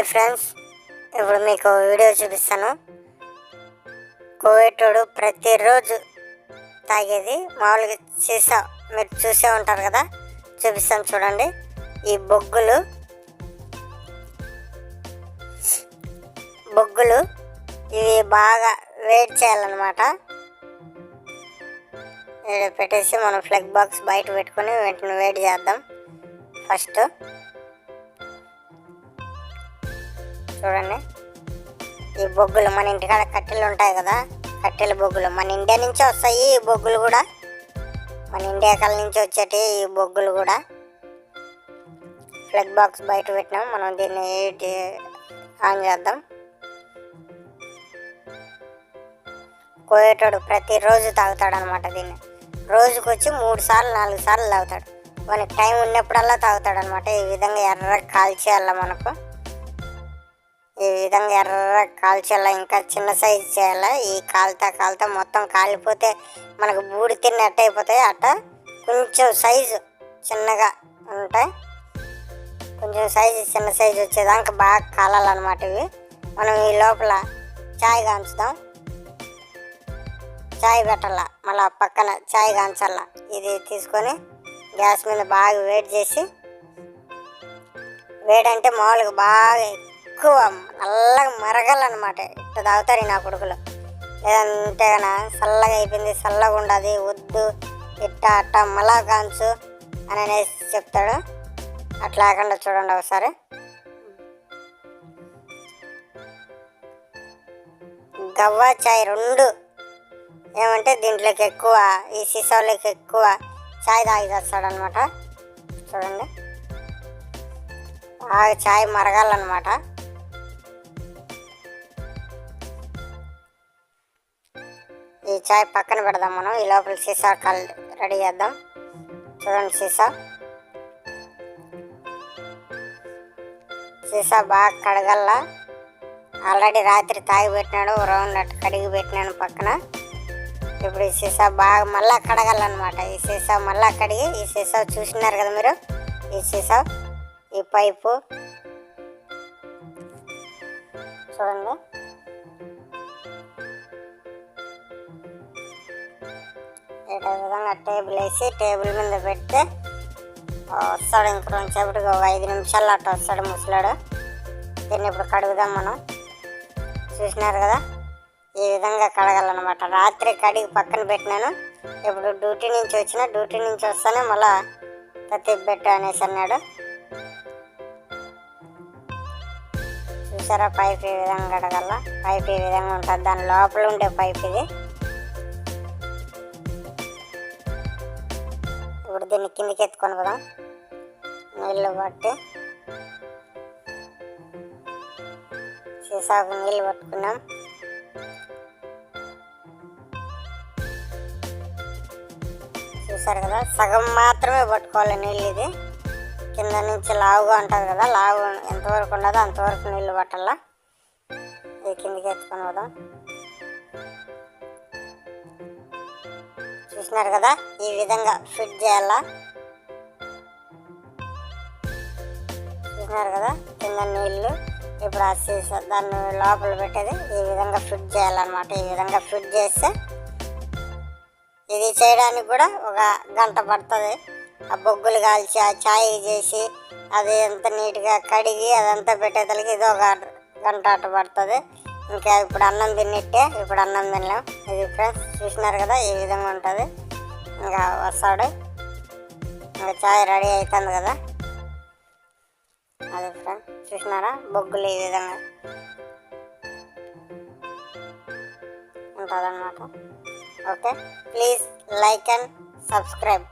Hi friends ఇప్పుడు మీకు video చూపిస్తాను. కోవేటోడు ప్రతిరోజు తాగేది మామూలుగా సీసా మీరు చూసే ఉంటారు కదా చూపిస్తాను చూడండి. ఈ బొగ్గులు బొగ్గులు ఇవి బాగా వెయిట్ చేయాలన్నమాట. పెట్టేసి మనం ఫ్లగ్ బాక్స్ బయట పెట్టుకొని వెంటనే వెయిట్ చేద్దాం. ఫస్ట్ చూడండి. ఈ బొగ్గులు మన ఇంటికాడ కట్టెలు ఉంటాయి కదా కట్టెల బొగ్గులు. మన ఇండియా నుంచి వస్తాయి ఈ బొగ్గులు కూడా. మన ఇండియా కల నుంచి వచ్చేటి ఈ బొగ్గులు కూడా. ఫ్లగ్ బాక్స్ బయట పెట్టినాం. మనం దీన్ని ఆన్ చేద్దాం. కోయేటోడు ప్రతిరోజు తాగుతాడు అనమాట దీన్ని. రోజుకు వచ్చి మూడు సార్లు నాలుగు సార్లు తాగుతాడు. మనకి టైం ఉన్నప్పుడల్లా తాగుతాడు అనమాట ఈ విధంగా ఎర్ర కాల్చేయాల మనకు. ఈ విధంగా ఎర్ర కాల్చేలా ఇంకా చిన్న సైజు చేయాలా. ఈ కాలుతా కాలుతా మొత్తం కాలిపోతే మనకు బూడి తిన్నట్టు అయిపోతాయి. అట్ట కొంచెం సైజు చిన్నగా ఉంటాయి కొంచెం సైజు చిన్న సైజు వచ్చేదాకా బాగా కాలాలన్నమాట ఇవి. మనం ఈ లోపల చాయ్ కాంచుదాం. చాయ్ పెట్టాల మళ్ళీ పక్కన చాయ్ కాంచాల. ఇది తీసుకొని గ్యాస్ మీద బాగా వేడి చేసి వేడంటే మామూలుగా బాగా ఎక్కువ నల్లగా మరగాలన్నమాట. ఇట్లా తాగుతారు నా కొడుకులు. లేదంటే కన చల్లగా అయిపోయింది చల్లగా ఉండదు వద్దు ఇట్ట అట్ట మళ్ళా కాంచు అని అనేసి చెప్తాడు. అట్లా కాకుండా చూడండి ఒకసారి. గవ్వ చాయ్ రెండు. ఏమంటే దీంట్లోకి ఎక్కువ ఈ సీసాలోకి ఎక్కువ చాయ్ తాగి తెస్తాడు అనమాట చూడండి. బాగా చాయ్ మరగాలన్నమాట. ఈ చాయ్ పక్కన పెడదాం మనం. ఈ లోపల సీసా కల్ రెడీ చేద్దాం. చూడండి సీసా. సీసా బాగా కడగల్లా. ఆల్రెడీ రాత్రి తాగి పెట్టినాడు రౌండ్ అట్టు కడిగి పెట్టినాను పక్కన. ఇప్పుడు ఈ సీసా బాగా మళ్ళీ కడగాలన్నమాట. ఈ సీసా మళ్ళీ కడిగి ఈ సీసా చూసినారు కదా మీరు? ఈ సీసా ఈ పైపు. చూడండి. ఇదే విధంగా టేబుల్ వేసి టేబుల్ మీద పెడితే వస్తాడు ఇంక రెండు సేపటికి ఒక ఐదు నిమిషాలు అట్ట వస్తాడు ముసలాడు. దీన్ని ఇప్పుడు కడుగుదాం మనం. చూసినారు కదా? ఈ విధంగా కడగాలన్నమాట. రాత్రి కడిగి పక్కన పెట్టినాను. ఇప్పుడు డ్యూటీ నుంచి వచ్చిన డ్యూటీ నుంచి వస్తానే మళ్ళా ప్రతి పెట్టు అనేసి అన్నాడు. చూసారా? పైప్ ఈ విధంగా కడగల. పైప్ ఈ విధంగా ఉంటుంది. దాని లోపల ఉండే పైప్ ఇది. దీన్ని కిందకి ఎత్తుకొని పోదాం నీళ్ళు పట్టి సీసాకు నీళ్ళు పట్టుకున్నాం. చూసారు కదా సగం మాత్రమే పట్టుకోవాలి నీళ్ళు ఇది. కింద నుంచి లావుగా ఉంటుంది కదా లావు ఎంతవరకు ఉండదో అంతవరకు నీళ్ళు పట్టాలా. ఇది కిందికి ఎత్తుకొని పోదాం. చూస్తున్నారు కదా? ఈ విధంగా ఫిట్ చేయాలా? చూస్తున్నారు కదా? కింద నీళ్ళు ఇప్పుడు ఆ సీసా దాన్ని లోపల పెట్టేది ఈ విధంగా ఫిట్ చేయాలన్నమాట. ఈ విధంగా ఫిట్ చేస్తే ఇది చేయడానికి కూడా ఒక గంట పడుతుంది. ఆ బొగ్గులు కాల్చి ఆ ఛాయ్ చేసి అది ఎంత నీట్గా కడిగి అదంతా పెట్టేతలకి ఇది ఒక గంట అటు పడుతుంది. ఇంకా ఇప్పుడు అన్నం తిన్నట్టే ఇప్పుడు అన్నం తినలేం. ఇది ఫ్రెండ్స్ చూసినారు కదా ఈ విధంగా ఉంటుంది. ఇంకా వస్తాడు. ఇంకా చాయ్ రెడీ అవుతుంది కదా. అది ఫ్రెండ్స్ చూసినారా? బొగ్గులు ఈ విధంగా ఉంటుందన్నమాట. Okay please like and subscribe.